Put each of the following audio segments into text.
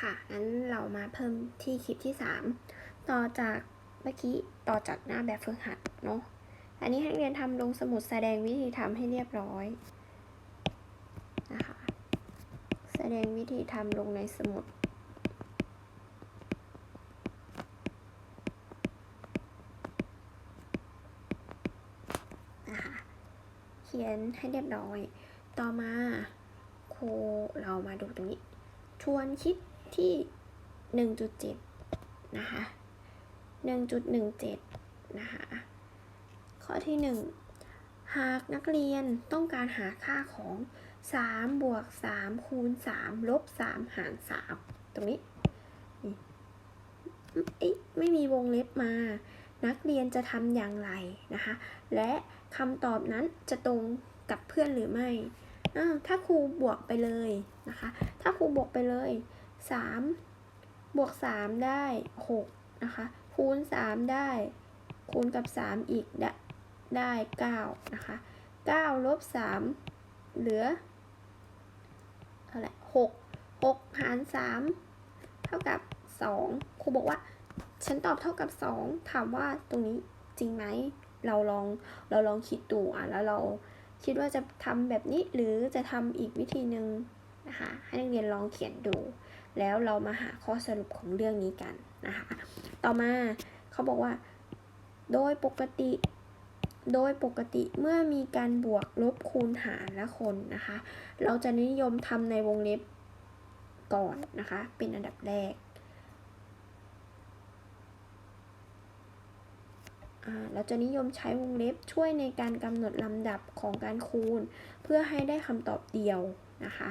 ค่ะ งั้นเรามาเพิ่มที่คลิปที่ 3 ต่อจากเมื่อกี้ ต่อจากหน้าแบบฝึกหัดเนาะ อันนี้ให้เรียนทำลงสมุดแสดงวิธีทำให้เรียบร้อยนะคะ แสดงวิธีทำลงในสมุดนะคะเขียนให้เรียบร้อย ต่อมาครูเรามาดูตรงนี้ ชวนคิด ที่ 1.7 นะคะ 1.17 นะคะ ข้อที่ 1 หากนักเรียนต้องการหาค่าของ 3 บวก 3 คูณ 3 ลบ 3 หาร 3 ตรงนี้ไม่มีวงเล็บมา นักเรียนจะทำอย่างไรนะคะ และคำตอบนั้นจะตรงกับเพื่อนหรือไม่ ถ้าครูบวกไปเลยนะคะ ถ้าครูบวกไปเลย 3 บวก 3 ได้ 6 นะคะ คูณ 3 ได้ คูณกับ 3 อีกได้ได้ 9 นะคะ 9 ลบ 3 เหลือเท่าไหร่6 6 หาร 3 เท่ากับ 2 ครูบอกว่า ฉันตอบเท่ากับ 2 ถามว่าตรงนี้จริงไหม เราลอง เราลองคิดดูอะ แล้วเราคิดว่าจะทำแบบนี้หรือจะทำอีกวิธีหนึ่งนะคะ ให้นักเรียนลองเขียนดู แล้วเรามาหาข้อสรุปของเรื่องนี้กันนะคะ ต่อมาเขาบอกว่า โดยปกติ โดยปกติเมื่อมีการบวกลบคูณหารและคนนะคะ เราจะนิยมทำในวงเล็บก่อนนะคะ เป็นอันดับแรกเราจะนิยมใช้วงเล็บช่วยในการกำหนดลำดับของการคูณ เพื่อให้ได้คำตอบเดียวนะคะ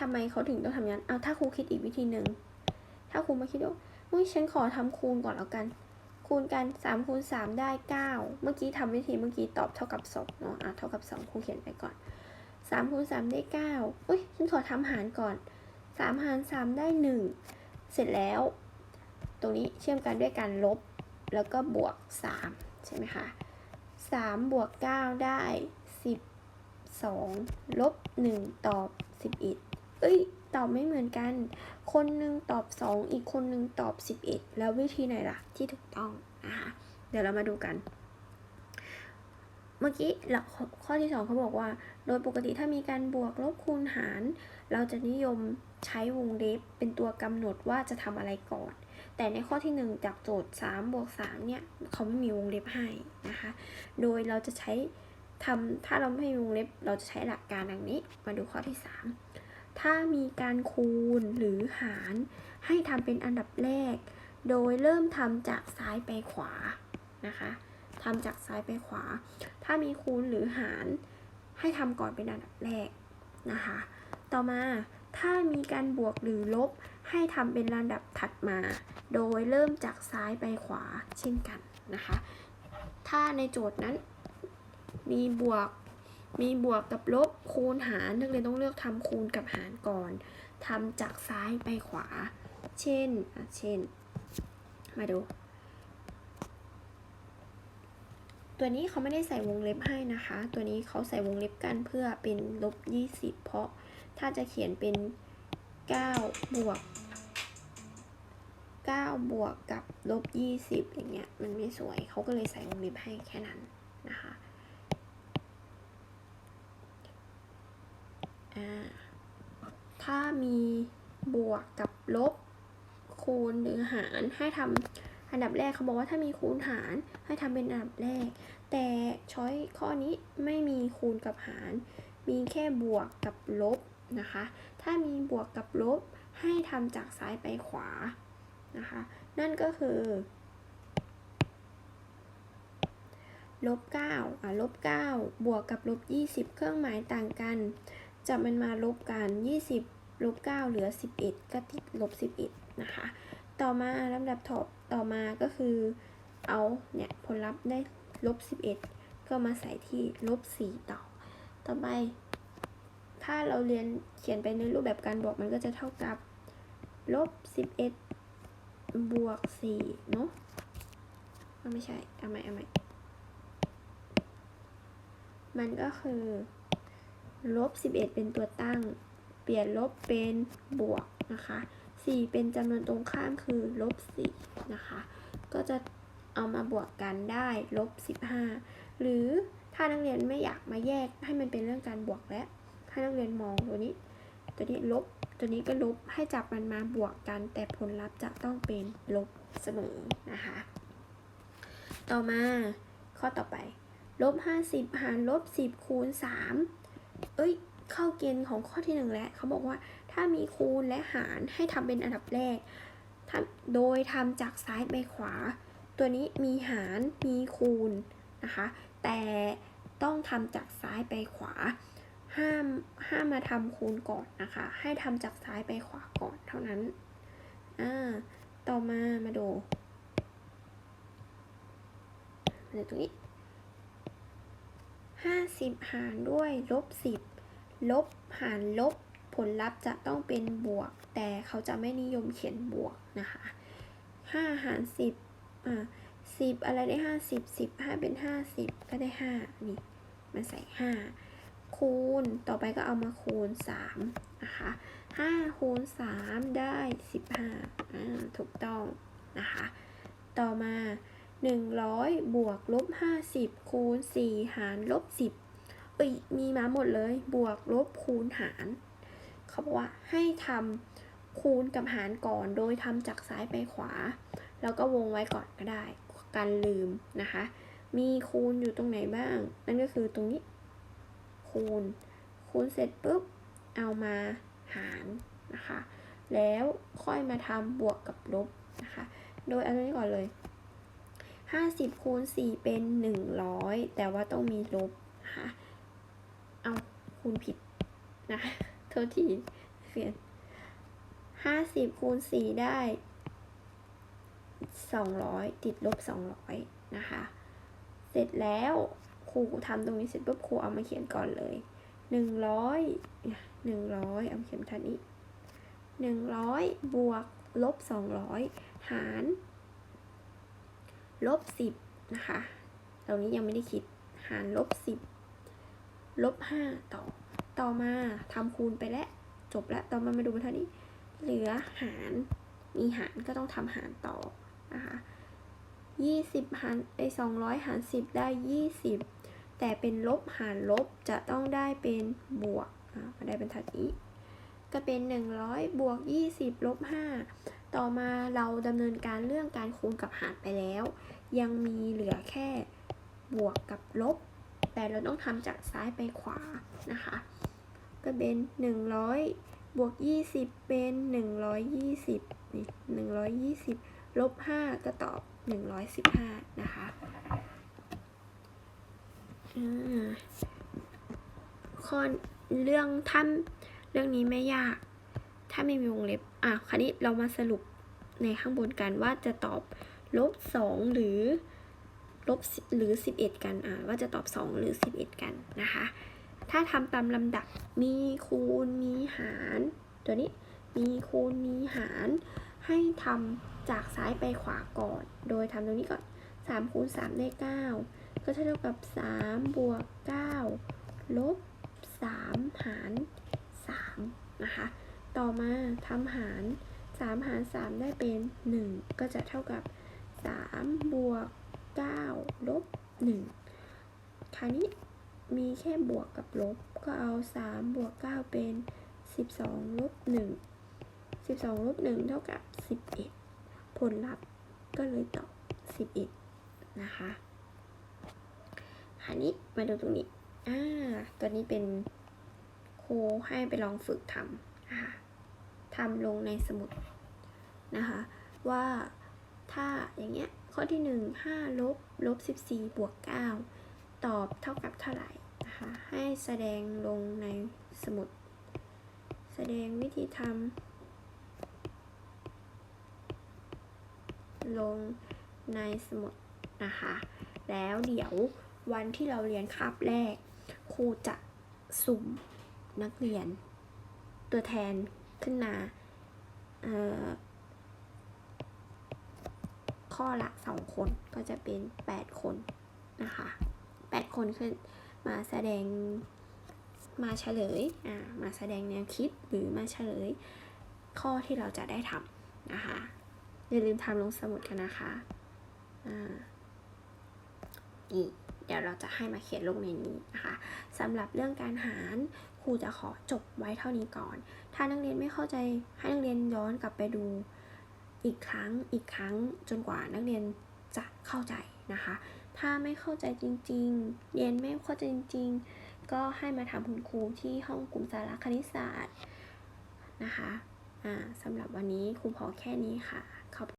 ทำไมเขาถึงต้องทำงั้นเอาถ้าครูคิดอีกวิธีหนึ่ง ถ้าครูมาคิดว่าเฮ้ยฉันขอทำคูณก่อนแล้วกัน คูณกัน3คูณ3ได้9เมื่อกี้ทำวิธีเมื่อกี้ตอบเท่ากับ2เนาะอะเท่ากับ2ครูเขียนไปก่อน3คูณ3ได้9อุ้ยฉันขอทำหารก่อน3หาร3ได้1เสร็จแล้ว ตรงนี้เชื่อมกันด้วยการลบแล้วก็บวก3ใช่ไหมคะ3บวก9ได้12ลบ1ตอบ11เอ้ ย ตอบไม่เหมือนกัน คนหนึ่งตอบ 2 อีกคนหนึ่งตอบ 11 แล้ววิธีไหนล่ะที่ถูกต้องนะคะเดี๋ยวเรามาดูกัน เมื่อกี้หลักข้อที่ 2เขาบอกว่า โดยปกติถ้ามีการบวกลบคูณหาร เราจะนิยมใช้วงเล็บเป็นตัวกำหนดว่าจะทำอะไรก่อน แต่ในข้อที่ 1 จากโจทย์3บวก3เนี่ยเขาไม่มีวงเล็บให้นะคะ โดยเราจะใช้ทำถ้าเราไม่มีวงเล็บเราจะใช้หลักการดังนี้ มาดูข้อที่ 3 ถ้ามีการคูณหรือหาร ให้ทำเป็นอันดับแรก โดยเริ่มทำจากซ้ายไปขวานะคะทำจากซ้ายไปขวา ถ้ามีคูณหรือหาร ให้ทำก่อนเป็นอันดับแรกนะคะ ต่อมาถ้ามีการบวกหรือลบ ให้ทำเป็นลำดับถัดมา โดยเริ่มจากซ้ายไปขวาเช่นกันนะคะ ถ้าในโจทย์นั้นมีบวก มีบวกกับลบคูณหารนักเรียนต้องเลือกทำคูณกับหารก่อนทำจากซ้ายไปขวา เช่นเช่น มาดู ตัวนี้เขาไม่ได้ใส่วงเล็บให้นะคะ ตัวนี้เขาใส่วงเล็บกันเพื่อเป็นลบ 20 เพราะถ้าจะเขียนเป็น 9 บวก 9 บวกกับลบ 20 อย่างเงี้ย มันไม่สวย เขาก็เลยใส่วงเล็บให้แค่นั้นนะคะ ถ้ามีบวกกับลบคูณหรือหารให้ทำอันดับแรกเขาบอกว่าถ้ามีคูณหารให้ทำเป็นอันดับแรก แต่ช้อยข้อนี้ไม่มีคูณกับหาร มีแค่บวกกับลบนะคะ ถ้ามีบวกกับลบให้ทำจากซ้ายไปขวานะคะ นั่นก็คือลบ9อะลบ9บวกกับลบ20 เครื่องหมายต่างกัน จะมันมาลบกัน 20ลบ9เหลือ 11 ก็ติดลบ 11 นะคะ ต่อมาลำดับถอบต่อมาก็คือเอาเนี่ยผลลัพธ์ได้ลบ 11 ก็มาใส่ที่ลบ 4 ต่อ ต่อไป ถ้าเราเรียนเขียนไปในรูปแบบการบวกมันก็จะเท่ากับลบ 11 บวก 4 เนาะไม่ใช่เอาใหม่เอาใหม่มันก็คือ ลบ 11 เป็นตัวตั้ง เปลี่ยนลบเป็นบวกนะคะ 4 เป็นจำนวนตรงข้ามคือลบ4นะคะ ก็จะเอามาบวกกันได้ลบ 15 หรือถ้านักเรียนไม่อยากมาแยกให้มันเป็นเรื่องการบวกและถ้นักเรียนมองตัวนี้ ตัวนี้ลบ ตัวนี้ก็ลบ ให้จับมันมาบวกกัน แต่ผลลัพธ์จะต้องเป็นลบเสมอนะคะ ต่อมาข้อต่อไป ลบ 50 หารลบ 10 คูณ 3 เอ้ย เข้าเกณฑ์ของข้อที่1แล้วเขาบอกว่าถ้ามีคูณและหารให้ทำเป็นอันดับแรกโดยทำจากซ้ายไปขวา ตัวนี้มีหารมีคูณนะคะ แต่ต้องทำจากซ้ายไปขวา ห้ามห้ามมาทำคูณก่อนนะคะ ให้ทำจากซ้ายไปขวาก่อนเท่านั้นอ่าต่อมามาดูมาดูตรงนี้ ห้าสิบหารด้วยลบสิบลบหารลบ ผลลัพธ์จะต้องเป็นบวก แต่เขาจะไม่นิยมเขียนบวกนะคะห้าหารสิบอ่าสิบอะไรได้ห้าสิบสิบห้าเป็นห้าสิบก็ได้ห้านี่มาใส่ห้าคูณ ต่อไปก็เอามาคูณสามนะคะห้าคูณสามได้สิบห้าอ่าถูกต้องนะคะ ต่อมา 100 บวกลบ 50 คูณ 4 หารลบ 10 เอ้ย มีมาหมดเลย บวกลบคูณหาร เขาบอกว่าให้ทำคูณกับหารก่อน โดยทำจากซ้ายไปขวา แล้วก็วงไว้ก่อนก็ได้กันลืมนะคะ มีคูณอยู่ตรงไหนบ้าง นั่นก็คือตรงนี้ คูณ คูณเสร็จปุ๊บ เอามาหารนะคะ แล้วค่อยมาทำบวกกับลบนะคะ โดยเอาตัวนี้ก่อนเลย 50คูณ4เป็น 100 แต่ว่าต้องมีลบนะคะเอาคูณผิดนะโทษทีเปลี่ยน50คูณ4ได้ 200 ติดลบ 200 นะคะ เสร็จแล้วครูทำตรงนี้เสร็จปุ๊บครูเอามาเขียนก่อนเลย 100 100 เอามาเขียนทันนี้100 บวกลบ 200 หาร ลบสิบนะคะตรงนี้ยังไม่ได้คิดหารลบสิบลบห้าต่อ ต่อมาทำคูณไปแล้วจบแล้วต่อมามาดูบรรทัดนี้ เหลือหารมีหารก็ต้องทำหารต่อนะคะยี่สิบหารไอสองร้อยหารสิบได้ยี่สิบแต่เป็นลบหารลบจะต้องได้เป็นบวกมาได้บรรทัดนี้ ก็เป็นหนึ่งร้อยบวกยี่สิบลบห้าต่อมาเราดำเนินการเรื่องการคูณกับหารไปแล้ว ยังมีเหลือแค่บวกกับลบ แต่เราต้องทำจากซ้ายไปขวานะคะ ก็เป็น 100 บวก 20 เป็น 120นี่120 ลบ 5 ก็ตอบ 115 นะคะข้อเรื่องท่านเรื่องนี้ไม่ยาก ถ้าไม่มีวงเล็บ อะ คราวนี้เรามาสรุปในข้างบนกันว่าจะตอบ ลบสองหรือลบหรือสิบเอ็ดกันอ่าว่าจะตอบสองหรือสิบเอ็ดกันนะคะ ถ้าทำตามลำดับมีคูณมีหาร ตัวนี้มีคูณมีหาร ให้ทำจากซ้ายไปขวาก่อน โดยทำตรงนี้ก่อนสามคูณสามได้เก้าก็จะเท่ากับสามบวกเก้าลบสามหารสามนะคะ ต่อมาทำหาร 3 หาร 3 ได้เป็น 1 ก็จะเท่ากับ 3 บวก 9 ลบ 1 คราวนี้มีแค่บวกกับลบ ก็เอา 3 บวก 9 เป็น 12 ลบ 1 12 ลบ 1 เท่ากับ 11 ผลลัพธ์ก็เลยตอบ 11 นะคะคราวนี้มาดูตรงนี้ อ่า ตัวนี้เป็นครูให้ไปลองฝึกทำนะคะทำลงในสมุดนะคะ ว่า ถ้าอย่างเงี้ยข้อที่ 1 5ลบลบ14 บวก 9 ตอบเท่ากับเท่าไหร่นะคะให้แสดงลงในสมุด แสดงวิธีทำลงในสมุดนะคะ แล้วเดี๋ยววันที่เราเรียนคาบแรก ครูจะสุ่มนักเรียน ตัวแทนขึ้นมา ข้อละสองคนก็จะเป็นแปดคนนะคะแปดคนขึ้นมาแสดงมาเฉลยอ่ามาแสดงแนวคิดหรือมาเฉลยข้อที่เราจะได้ทำนะคะอย่าลืมทำลงสมุดกันนะคะอ่านี่เดี๋ยวเราจะให้มาเขียนลงในนี้นะคะสำหรับเรื่องการหารครูจะขอจบไว้เท่านี้ก่อน ถ้านักเรียนไม่เข้าใจให้นักเรียนย้อนกลับไปดู อีกครั้งอีกครั้งจนกว่านักเรียนจะเข้าใจนะคะ ถ้าไม่เข้าใจจริง ๆ เรียนไม่เข้าใจจริง ๆ ก็ให้มาถามคุณครูที่ห้องกลุ่มสาระคณิตศาสตร์นะคะ อ่าสำหรับวันนี้ครูพอแค่นี้ค่ะขอบ